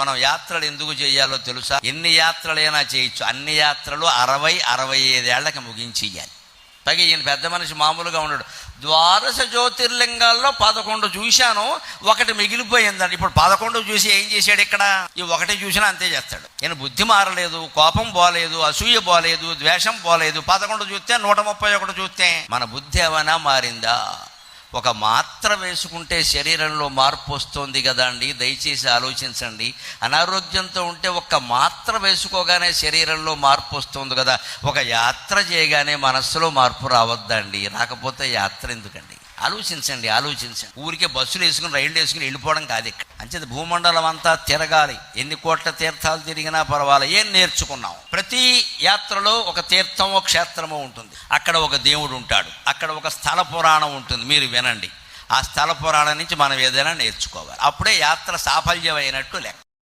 మనం యాత్రలు ఎందుకు చేయాలో తెలుసా? ఎన్ని యాత్రలైనా చేయొచ్చు. అన్ని యాత్రలు అరవై అరవై ఐదేళ్ళకి ముగించేయాలి. పైగా ఈయన పెద్ద మనిషి మామూలుగా ఉన్నాడు ద్వాదశ జ్యోతిర్లింగాల్లో పదకొండు చూశాను ఒకటి మిగిలిపోయిందండి. ఇప్పుడు పదకొండు చూసి ఏం చేశాడు ఇక్కడ? ఈ ఒకటి చూసినా అంతే చేస్తాడు. ఈయన బుద్ధి మారలేదు కోపం పోలేదు అసూయ పోలేదు ద్వేషం పోలేదు. పదకొండు చూస్తే నూట ముప్పై ఒకటి చూస్తే మన బుద్ధి ఏమైనా మారిందా? ఒక మాత్ర వేసుకుంటే శరీరంలో మార్పు వస్తుంది కదా అండి? దయచేసి ఆలోచించండి. అనారోగ్యంతో ఉంటే ఒక్క మాత్ర వేసుకోగానే శరీరంలో మార్పు వస్తుంది కదా? ఒక యాత్ర చేయగానే మనస్సులో మార్పు రావద్దండి. రాకపోతే యాత్ర ఎందుకండి? ఆలోచించండి ఆలోచించండి. ఊరికే బస్సులు వేసుకుని రైళ్ళు వేసుకుని వెళ్ళిపోవడం కాదు ఇక్కడ. అంచేది భూమండలం అంతా తిరగాలి. ఎన్ని కోట్ల తీర్థాలు తిరిగినా పర్వాలే. ఏం నేర్చుకున్నాం? ప్రతి యాత్రలో ఒక తీర్థమో క్షేత్రమో ఉంటుంది. అక్కడ ఒక దేవుడు ఉంటాడు. అక్కడ ఒక స్థల పురాణం ఉంటుంది. మీరు వినండి. ఆ స్థల పురాణం నుంచి మనం ఏదైనా నేర్చుకోవాలి. అప్పుడే యాత్ర సాఫల్యమైనట్టు లెక్క.